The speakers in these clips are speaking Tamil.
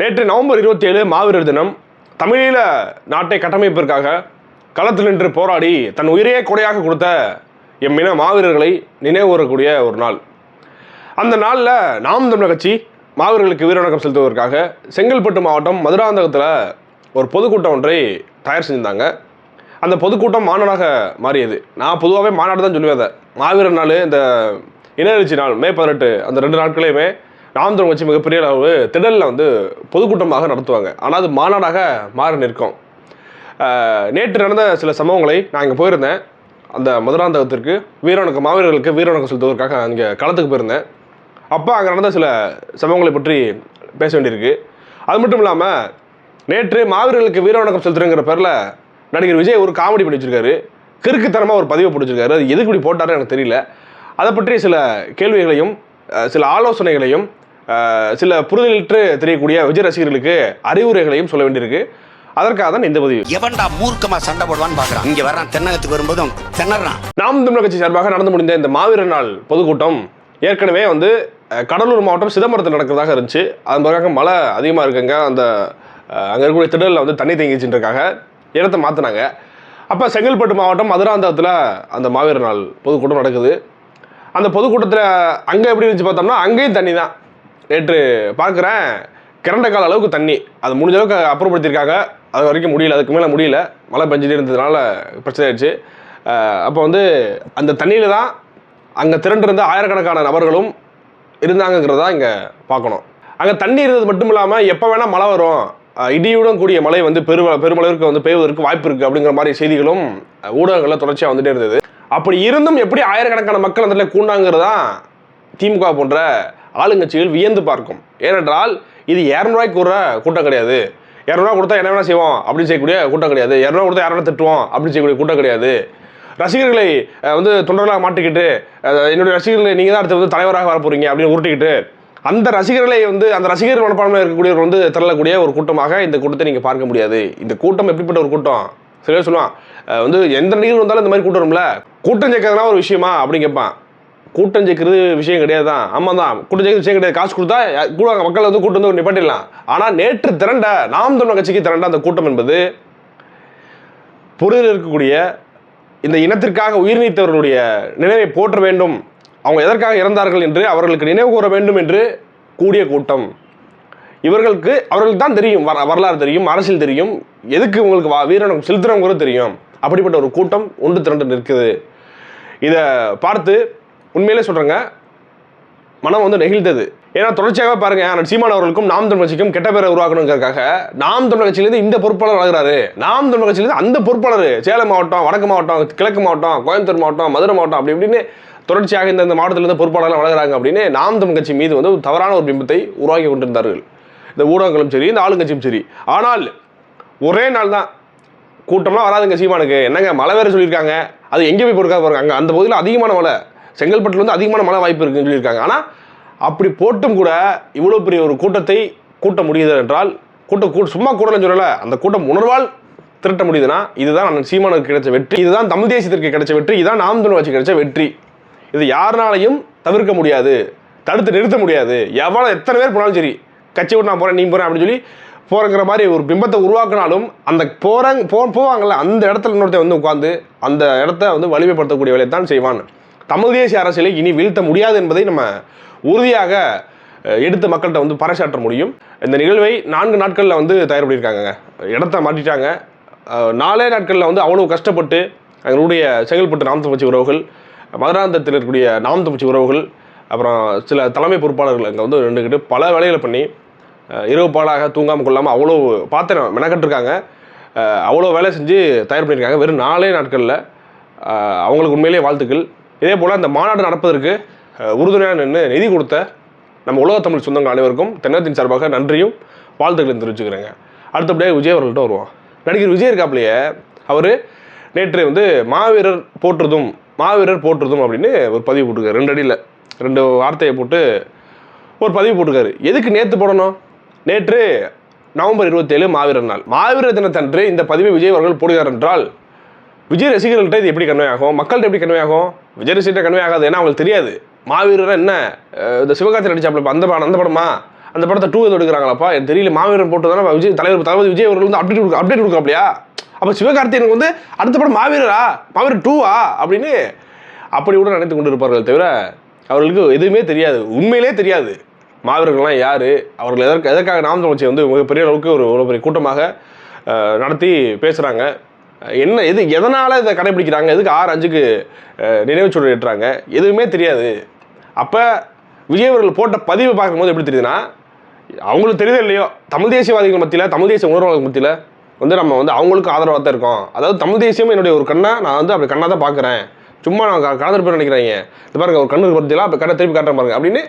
நேற்று நவம்பர் இருபத்தி ஏழு மாவீரர் தினம் தமிழீழ நாட்டை கட்டமைப்பிற்காக களத்தில் நின்று போராடி தன் உயிரையே கொடையாக கொடுத்த எம் இன மாவீரர்களை நினைவுறக்கூடிய ஒரு நாள். அந்த நாளில் நாம் தமிழர் கட்சி மாவீரர்களுக்கு வீரவணக்கம் செலுத்துவதற்காக செங்கல்பட்டு மாவட்டம் மதுராந்தகத்தில் ஒரு பொதுக்கூட்டம் ஒன்றை தயார் செஞ்சிருந்தாங்க. அந்த பொதுக்கூட்டம் மாநாடாக மாறியது. நான் பொதுவாகவே மாநாடு தான் சொல்லுவேன் அதை. மாவீரர் நாள் இந்த இனஎழுச்சி நாள் மே பதினெட்டு அந்த ரெண்டு நாட்களையுமே நாம் தமிழ் கட்சி மிகப்பெரிய அளவு திடலில் வந்து பொதுக்கூட்டமாக நடத்துவாங்க. ஆனால் அது மாநாடாக மாறி நிற்கும். நேற்று நடந்த சில சம்பவங்களை நான் இங்கே போயிருந்தேன். அந்த மதுராந்தகத்திற்கு வீரவணக்கம் மாவீரர்களுக்கு வீரவணக்கம் செலுத்துவதற்காக அங்கே களத்துக்கு போயிருந்தேன். அப்போ அங்கே நடந்த சில சம்பவங்களை பற்றி பேச வேண்டியிருக்கு. அது மட்டும் இல்லாமல் நேற்று மாவீரர்களுக்கு வீரவணக்கம் செலுத்துறங்கிற பேரில் நடிகர் விஜய் ஒரு காமெடி பண்ணி வச்சிருக்காரு. கிறுக்குத்தனமாக ஒரு பதிவை பிடிச்சிருக்காரு அது எதுக்கு இப்படி போட்டாரு எனக்கு தெரியல. அதை பற்றி சில கேள்விகளையும் சில ஆலோசனைகளையும் சில புரிதலிட்டு தெரியக்கூடிய விஜய் ரசிகர்களுக்கு அறிவுரைகளையும் சொல்ல வேண்டியிருக்கு. அதற்காக தான் இந்த பதிவு. எவன்டா மூர்க்கமா சண்டை போடுவான்னு பாக்குறான். இங்க வர்றான் தென்னகத்துக்கு வரும்போதும் திணறான். நாம் தமிழர் கட்சி சார்பாக நடந்து முடிந்த இந்த மாவீரர் நாள் பொதுக்கூட்டம் ஏற்கனவே வந்து கடலூர் மாவட்டம் சிதம்பரத்தில் நடக்கிறதாக இருந்துச்சு. அதன் பிறகு மழை அதிகமாக இருக்குங்க. அந்த அங்கே இருக்கக்கூடிய திடலில் வந்து தண்ணி தேங்கிச்சுட்டு இருக்காங்க இடத்த மாற்றினாங்க அப்போ செங்கல்பட்டு மாவட்டம் மதுராந்தகத்தில் அந்த மாவீரர் நாள் பொதுக்கூட்டம் நடக்குது. அந்த பொதுக்கூட்டத்தில் அங்கே எப்படி இருந்துச்சு பார்த்தோம்னா அங்கேயும் தண்ணி தான் நேற்று பார்க்குறேன் கிரண்ட கால அளவுக்கு தண்ணி. அது முடிஞ்ச அளவுக்கு அப்புறப்படுத்தியிருக்காங்க. அது வரைக்கும் முடியல. அதுக்கு மேலே முடியல. மழை பெஞ்சிட்டு இருந்ததுனால பிரச்சனை ஆயிடுச்சு. அப்போ வந்து அந்த தண்ணியில் தான் அங்கே திரண்டிருந்த ஆயிரக்கணக்கான நபர்களும் இருந்தாங்கங்கிறதா இங்கே பார்க்கணும். அங்கே தண்ணி இருந்தது மட்டும் இல்லாமல் எப்போ வேணால் மழை வரும். இடியுடன் கூடிய மழை வந்து பெரு பெருமளவிற்கு வந்து பெய்வதற்கு வாய்ப்பு இருக்குது அப்படிங்கிற மாதிரி செய்திகளும் ஊடகங்களில் தொடர்ச்சியாக வந்துட்டே இருந்தது. அப்படி இருந்தும் எப்படி ஆயிரக்கணக்கான மக்கள் அந்த கூண்டாங்கிறது கூண்டாங்கிறதா திமுக போன்ற ஆளுங்கட்சிகள் வியந்து பார்க்கும். ஏனென்றால் இது இரநூறுவாய்க்கு கூற கூட்டம் கிடையாது. இரநூறுவா கொடுத்தா என்ன வேணா செய்வோம் அப்படின்னு செய்யக்கூடிய கூட்டம் கிடையாது. இரநூறுவா கொடுத்தா யாரும் திட்டுவோம் அப்படின்னு செய்யக்கூடிய கூட்டம் கிடையாது. ரசிகர்களை வந்து தொண்டர்களாக மாட்டிக்கிட்டு என்னுடைய ரசிகர்களை நீங்கள் தான் அடுத்து வந்து தலைவராக வர அப்படின்னு உருட்டிக்கிட்டு அந்த ரசிகர்களை வந்து அந்த ரசிகர் மனப்பான்மை இருக்கக்கூடியவர் வந்து திரளக்கூடிய ஒரு கூட்டமாக இந்த கூட்டத்தை நீங்கள் பார்க்க முடியாது. இந்த கூட்டம் எப்படிப்பட்ட ஒரு கூட்டம்? சரியா சொல்லுவான் வந்து எந்த நடிகர் வந்தாலும் இந்த மாதிரி கூட்டம் வரும்ல? கூட்டம் சேர்க்கறதுனா ஒரு விஷயமா? அப்படின்னு கேட்பான். கூட்டம் சேர்க்கறது விஷயம் கிடையாது தான் ஆமாம் தான் கூட்டம் சேர்க்கறது விஷயம் கிடையாது. காசு கொடுத்தா கூட கூடுவாங்க மக்கள் வந்து கூட்டம் வந்து நிப்பாட்டிடலாம். ஆனால் நேற்று திரண்ட நாம் தமிழர் கட்சிக்கு திரண்ட அந்த கூட்டம் என்பது பொருளில் இருக்கக்கூடிய இந்த இனத்திற்காக உயிர் நீத்தவர்களுடைய நினைவை போற்ற வேண்டும். அவங்க எதற்காக இறந்தார்கள் என்று அவர்களுக்கு நினைவு கூற வேண்டும் என்று கூடிய கூட்டம். இவர்களுக்கு அவர்களுக்கு தான் தெரியும் வர வரலாறு தெரியும் அரசியல் தெரியும். எதுக்கு உங்களுக்கு வா- வீரனும் செலுத்துறவங்க தெரியும். அப்படிப்பட்ட ஒரு கூட்டம் ஒன்று திரண்டு நிற்குது. இதை பார்த்து உண்மையிலே சொல்கிறேங்க மனம் வந்து நெகிழ்ந்தது. ஏன்னா தொடர்ச்சியாக பாருங்க அண்ணன் சீமான் அவர்களுக்கும் நாம் தமிழ் கட்சிக்கும் கெட்ட பேரை உருவாக்கணுங்கிறதுக்காக நாம் தமிழ் கட்சியிலேருந்து இந்த பொறுப்பாளர் வளர்கிறாரு நாம் தமிழ் கட்சியிலேருந்து அந்த பொறுப்பாளர் சேலம் மாவட்டம் வடக்கு மாவட்டம் கிழக்கு மாவட்டம் கோயம்புத்தூர் மாவட்டம் மதுரை மாவட்டம் அப்படி இப்படின்னு தொடர்ச்சியாக இந்த மாவட்டத்திலிருந்து பொறுப்பாளர்கள் வளர்கிறாங்க அப்படின்னு நாம் தமிழ் கட்சி மீது வந்து தவறான ஒரு பிம்பத்தை உருவாக்கி கொண்டிருந்தார்கள். இந்த ஊடகங்களும் சரி இந்த ஆளுங்கட்சியும் சரி. ஆனால் ஒரே நாள் தான் கூட்டம்லாம் வராதுங்க சீமானுக்கு. என்னங்க மழை வேறு சொல்லியிருக்காங்க. அது எங்கே போய் போட்டுருக்காங்க பாருங்க. அங்கே அந்த பகுதியில் அதிகமான மழை. செங்கல்பட்டில் வந்து அதிகமான மழை வாய்ப்பு இருக்குன்னு சொல்லியிருக்காங்க. ஆனால் அப்படி போட்டும் கூட இவ்வளோ பெரிய ஒரு கூட்டத்தை கூட்ட முடியுது என்றால் கூட்டம் கூ சும்மா கூடலன்னு சொல்லலை அந்த கூட்டம் உணர்வால் திரட்ட முடியுதுன்னா இதுதான் அண்ணன் சீமானுக்கு கிடைச்ச வெற்றி இதுதான் தமிழ் தேசியத்திற்கு கிடைச்ச வெற்றி இதுதான் நாம் தமிழ் வச்சு கிடைச்ச வெற்றி. இது யாருனாலையும் தவிர்க்க முடியாது தடுத்து நிறுத்த முடியாது. எவ்வளோ எத்தனை பேர் போனாலும் சரி கட்சி விட்டு நான் போகிறேன் நீ போகிறேன் அப்படின்னு சொல்லி போகிறங்கிற மாதிரி ஒரு பிம்பத்தை உருவாக்கினாலும் அந்த போகிறாங்க போ போவாங்கல்ல அந்த இடத்துல இன்னொருத்தன் வந்து உட்காந்து அந்த இடத்த வந்து வலிமைப்படுத்தக்கூடிய வேலையை தான் செய்வான். தமிழ் தேசிய அரசியலை இனி வீழ்த்த முடியாது என்பதை நம்ம உறுதியாக எடுத்து மக்கள்கிட்ட வந்து பறைசாற்ற முடியும். இந்த நிகழ்வை நான்கு நாட்களில் வந்து தயார் பண்ணியிருக்காங்க இடத்த மாற்றிட்டாங்க. நாலே நாட்களில் வந்து அவ்வளோ கஷ்டப்பட்டு எங்களுடைய செங்கல்பட்டு நாம் தமிழ்ச்சி உறவுகள் மதுராந்தத்தில் இருக்கக்கூடிய நாம் தமிழ்ச்சி உறவுகள் அப்புறம் சில தலைமை பொறுப்பாளர்கள் அங்கே வந்து நின்றுக்கிட்டு பல வேலைகளை பண்ணி இரவு பாலாக தூங்காமல் கொள்ளாமல் அவ்வளோ பாத்திரம் மெனக்கட்டுருக்காங்க. அவ்வளோ வேலை செஞ்சு தயார் பண்ணியிருக்காங்க. வெறும் நாலே நாட்களில் அவங்களுக்கு உண்மையிலேயே வாழ்த்துக்கள். இதே போல் அந்த மாநாடு நடப்பதற்கு உறுதுணையாக நின்று நிதி கொடுத்த நம்ம உலக தமிழ் சொந்தங்கள் அனைவருக்கும் தென்னத்தின் சார்பாக நன்றியும் வாழ்த்துக்களையும் தெரிவிச்சுக்கிறேங்க. அடுத்தபடியாக விஜய் அவர்கள்ட்ட வருவோம். நடிகர் விஜய் இருக்காப்லையே அவர் நேற்று வந்து மாவீரர் போற்றுதும் மாவீரர் போற்றுதும் அப்படின்னு ஒரு பதிவு போட்டிருக்காரு. ரெண்டு அடியில் ரெண்டு வார்த்தையை போட்டு ஒரு பதிவு போட்டிருக்காரு. எதுக்கு நேற்று போடணும்? நேற்று நவம்பர் இருபத்தேழு மாவீரர் நாள். மாவீரர் தினத்தன்று இந்த பதிவை விஜய் அவர்கள் போடுகிறார் என்றால் விஜய் ரசிகர்கள்ட்ட இது எப்படி கன்வே ஆகும்? மக்கள்கிட்ட எப்படி கன்வே ஆகும்? விஜய் ரசிகர்கிட்ட கன்வே ஆகாது ஏன்னா அவங்களுக்கு தெரியாது. மாவீரர் என்ன? இந்த சிவகார்த்தி நடிச்சாப்ல அந்த படம் அந்த படமா? அந்த படத்தை டூ எது எடுக்கிறாங்களாப்பா? எனக்கு தெரியல மாவீரன் போட்டு தானே விஜய் தலைவர் தளபதி விஜய் அவர்கள் வந்து அப்டேட் கொடுக்க அப்டேட் கொடுக்கலையா அப்போ சிவகார்த்திகனுக்கு வந்து அடுத்த படம் மாவீரரா? மாவீரன் டூவா அப்படின்னு அப்படி கூட நினைத்து கொண்டு இருப்பார்கள் தவிர அவர்களுக்கு எதுவுமே தெரியாது. உண்மையிலே தெரியாது. மாவீரர்கள்லாம் யார்? அவர்கள் எதற்கு எதற்காக நாம் வச்சு வந்து மிகப்பெரிய அளவுக்கு ஒரு ஒரு பெரிய கூட்டமாக நடத்தி பேசுகிறாங்க என்ன எது எதனால் இதை கடைபிடிக்கிறாங்க எதுக்கு ஆறு அஞ்சுக்கு நினைவு நினைவுச்சூழல் ஏற்றுறாங்க? எதுவுமே தெரியாது. அப்போ விஜய் அவர்கள் போட்ட பதிவு பார்க்கும்போது எப்படி தெரியுதுன்னா அவங்களுக்கு தெரியுதோ இல்லையோ தமிழ் தேசியவாதிகள் மத்தியில் தமிழ் தேசிய உணர்வாளர்கள் மத்தியில் வந்து நம்ம வந்து அவங்களுக்கு ஆதரவாக தான் இருக்கோம். அதாவது தமிழ் தேசியம் என்னுடைய ஒரு கண்ணை நான் வந்து அப்படி கண்ணாக தான் பார்க்குறேன். சும்மா நான் க- கலந்துட்டு போய் நினைக்கிறாங்க. இது பாருங்க ஒரு கண்ணுக்கு பற்றிலாம் அப்போ கண்ணை திருப்பி காட்டுறேன் பாருங்க. அப்படின்னு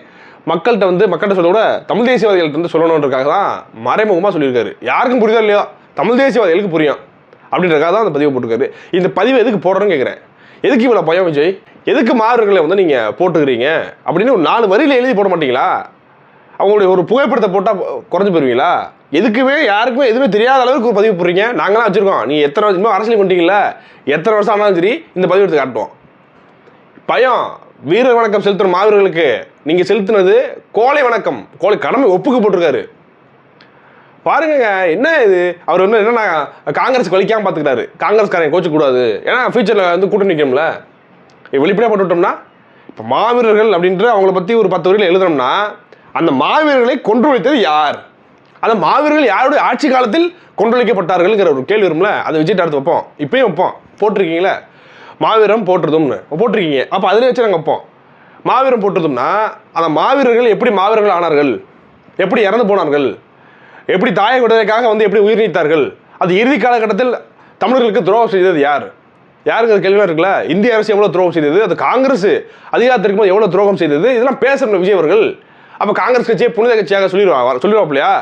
மக்கள்கிட்ட வந்து மக்கள்கிட்ட சொல்ல விட தமிழ் தேசியவாதிகள்கிட்ட வந்து சொல்லணுன்றக்காக தான் மறைமுகமாக சொல்லியிருக்காரு. யாருக்கும் புரியுதோ இல்லையோ தமிழ் தேசியவாதிகளுக்கு புரியும். அப்படின்றக்காக தான் அந்த பதிவை போட்டிருக்காரு. இந்த பதிவு எதுக்கு போடுறேன்னு கேட்குறேன் எதுக்கு இவ்வளோ பயம் விஜய்? எதுக்கு மாறுகளை வந்து நீங்கள் போட்டுக்கிறீங்க? அப்படின்னு ஒரு நாலு வரியில் எழுதி போட மாட்டீங்களா? அவங்களுடைய ஒரு புகைப்படத்தை போட்டால் குறைஞ்சி போயிருவீங்களா? எதுக்குமே யாருக்குமே எதுவுமே தெரியாத அளவுக்கு ஒரு பதிவு போடுறீங்க. நாங்களாம் வச்சுருக்கோம். நீங்கள் எத்தனை வருஷம் இன்னும் அரசியல் பண்ணிட்டீங்களா எத்தனை வருஷம் ஆனாலும் சரி இந்த பதிவு எடுத்து காட்டுவோம். பயம் வீரர் வணக்கம் செலுத்துற மாவீரர்களுக்கு. நீங்கள் செலுத்தினது கோலை வணக்கம். கோலை கடமை ஒப்புக்கு போட்டிருக்காரு. பாருங்க என்ன இது? அவர் வந்து என்னன்னா காங்கிரஸ் வலிக்காம பார்த்துக்கிட்டாரு காங்கிரஸ்காரன் கோச்சு கூடாது ஏன்னா ஃபியூச்சரில் வந்து கூட்டணி நிற்கும்ல வெளிப்படையாக போட்டு விட்டோம்னா இப்போ மாவீரர்கள் அப்படின்ற அவங்கள பற்றி ஒரு பத்து வரையில் எழுதணும்னா அந்த மாவீரர்களை கொன்றொழித்தது யார்? அந்த மாவீரர்கள் யாருடைய ஆட்சி காலத்தில் கொன்றொழிக்கப்பட்டார்கள்ங்கிற ஒரு கேள்வி வரும்ல? அதை விஜய் அடுத்து வைப்போம். இப்பயும் வைப்போம். போட்டிருக்கீங்களே? மாவீரம் போட்டுருதும்னு. போட்டிருக்கீங்க. அப்போ அதில் வச்சு நாங்கள் வைப்போம். மாவீரம் போட்டுருதும்னா அந்த மாவீரர்கள் எப்படி மாவீரர்கள் ஆனார்கள்? எப்படி இறந்து போனார்கள்? எப்படி தாயை விடுவதற்காக வந்து எப்படி உயிர் நீத்தார்கள்? அது இறுதி காலகட்டத்தில் தமிழர்களுக்கு துரோகம் செய்தது யார்? யாருங்க கேள்வியாக இருக்குல்ல? இந்திய அரசு எவ்வளோ துரோகம் செய்தது? அது காங்கிரஸ் அதிகாரத்திற்கு போது எவ்வளோ துரோகம் செய்தது? இதெல்லாம் பேசணும் விஜய் அவர்கள். அப்போ காங்கிரஸ் கட்சியை புனித கட்சியாக சொல்லிடுவா சொல்லிடுவாப்லையா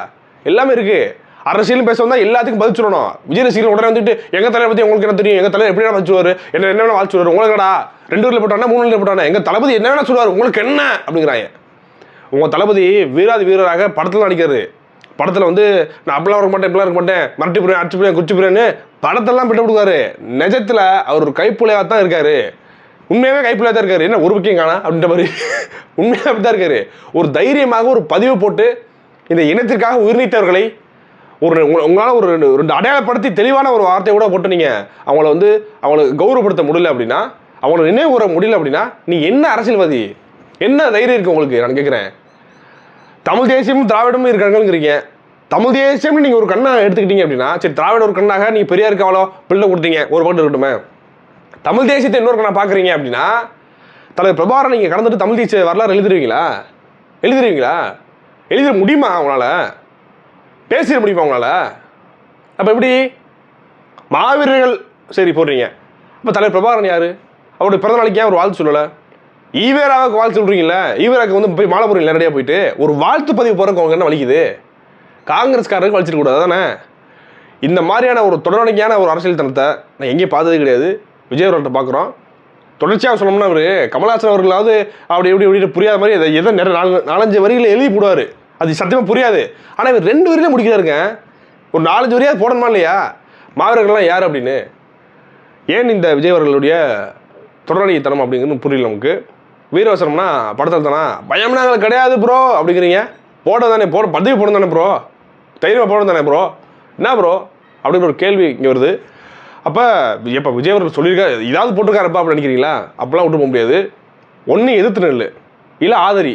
எல்லாமே இருக்குது அரசியலும் பேச வந்தால் எல்லாத்துக்கும் பதில் சொல்லணும். விஜய் ரசிகர்கள் உடனே வந்துட்டு எங்கள் தலைவர் பற்றி உங்களுக்கு என்ன தெரியும்? எங்கள் தலைவர் எப்படி வேணா வச்சுவார் என்ன என்ன வேணா வாழ்ச்சுவார் உங்களுக்கு ரெண்டு ஊரில் போட்டானா மூணு ஊரில் போட்டானா? எங்கள் தளபதி என்ன வேணா சொல்லுவார்? உங்களுக்கு என்ன? அப்படிங்கிறாங்க. உங்கள் தளபதி வீராதி வீரராக படத்தில் நடிக்கிறது. படத்தில் வந்து நான் அப்படிலாம் இருக்க மாட்டேன் இப்படிலாம் இருக்க மாட்டேன் மரட்டி போறேன் அடிச்சு போறேன் குச்சி படத்தெல்லாம் விட்டு கொடுக்காரு நிஜத்தில் அவர் ஒரு கைப்புலையாக தான் இருக்காரு. உண்மையாகவே கைப்புலையாக தான் இருக்காரு. என்ன ஒரு முக்கியம் காணா? அப்படின்ற மாதிரி. உண்மையாக அப்படி தான் இருக்காரு. ஒரு தைரியமாக ஒரு பதிவு போட்டு இந்த இனத்திற்காக உயிர்நீட்டவர்களை ஒரு உங்களால் ஒரு ரெண்டு ரெண்டு அடையாளப்படுத்தி தெளிவான ஒரு வார்த்தையை கூட போட்டு நீங்கள் அவங்கள வந்து அவங்கள கௌரவப்படுத்த முடியல அப்படின்னா அவங்கள நினைவு கூற முடியல அப்படின்னா நீ என்ன அரசியல்வாதி? என்ன தைரியம் இருக்குது உங்களுக்கு? நான் கேட்குறேன் தமிழ் தேசியமும் திராவிடமும் இருக்காங்கிறீங்க தமிழ் தேசியம்னு நீங்கள் ஒரு கண்ணாக எடுத்துக்கிட்டீங்க அப்படின்னா சரி திராவிட ஒரு கண்ணாக நீங்கள் பெரியாருக்கு அவ்வளோ பிள்ளை கொடுத்தீங்க ஒரு பாட்டு இருக்கட்டுமே. தமிழ் தேசியத்தை இன்னொரு கண்ணா பார்க்குறீங்க அப்படின்னா தலைவர் பிரபாரம் நீங்கள் கடந்துட்டு தமிழ் தேசிய வரலாறு எழுதிருவீங்களா? எழுதிருவீங்களா? எழுதிட முடியுமா அவங்களால பேசிட முடியுமா அவங்களால அப்போ எப்படி? மாவீரர்கள் சரி போடுறீங்க. அப்போ தலைவர் பிரபாகரன் யார்? அவருடைய பிறந்த நாளைக்கு ஏன் ஒரு வாழ்த்து சொல்லலை? ஈவேராவுக்கு வாழ்த்து சொல்கிறீங்களே ஈவேராக்கு வந்து போய் மாலை நேரடியாக போயிட்டு ஒரு வாழ்த்து பதிவு போகிறக்கு அவங்க என்ன வலிக்குது? காங்கிரஸ்காரருக்கு வலிச்சிட்டு கூடாது தானே இந்த மாதிரியான ஒரு தொடர்ச்சியான ஒரு அரசியல் தனத்தை நான் எங்கேயும் பார்த்தது கிடையாது. விஜய் அவர்கள்ட்ட பார்க்குறோம் தொடர்ச்சியாக சொன்னோம்னா அவர் கமல்ஹாசன் அவர்களாவது அப்படி இப்படி எப்படி புரியாத மாதிரி அதை எதை நிறைய நாலு நாலஞ்சு வரிகளை எழுதி போடுவார். அது சத்தியமாக புரியாது. ஆனால் இவர் ரெண்டு வரியில முடிக்கிறாருங்க ஒரு நாலஞ்சு வரியாவது போடணுமா இல்லையா? மாவீரர்கள்லாம் யார் அப்படின்னு? ஏன் இந்த விஜய் அவர்களுடைய தொடரடித்தனம் அப்படிங்கிறது புரியல நமக்கு? வீரவசரம்னா படத்தில் தானா பயம் எங்களுக்கு கிடையாது ப்ரோ அப்படிங்கிறீங்க. போட தானே போட பதவி போட தானே ப்ரோ தைரியமாக போட தானே ப்ரோ என்ன ப்ரோ அப்படின்னு ஒரு கேள்வி இங்கே வருது. அப்போ எப்போ விஜய் அவர்கள் சொல்லியிருக்காரு இதாவது போட்டிருக்காருப்பா அப்படின்னு நினைக்கிறீங்களா? அப்போலாம் விட்டு போக முடியாது. ஒன்று எதிர்த்து நெல் இல்லை ஆதரி.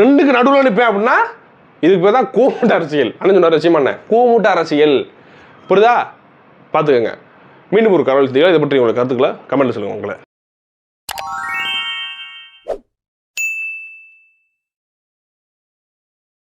ரெண்டுக்கு நடுவில் அனுப்பேன் அப்படின்னா இதுக்கு பேர் தான் கூமுட்ட அரசியல். அண்ணன் சொன்னார் சீமாண்ணே கூமுட்ட அரசியல். புரியுதா? பார்த்துக்கோங்க. மீண்டும் ஒரு கவலை இதை பற்றி உங்களுக்கு கருத்துக்களை கமெண்ட்டில் சொல்லுங்கள் உங்களை.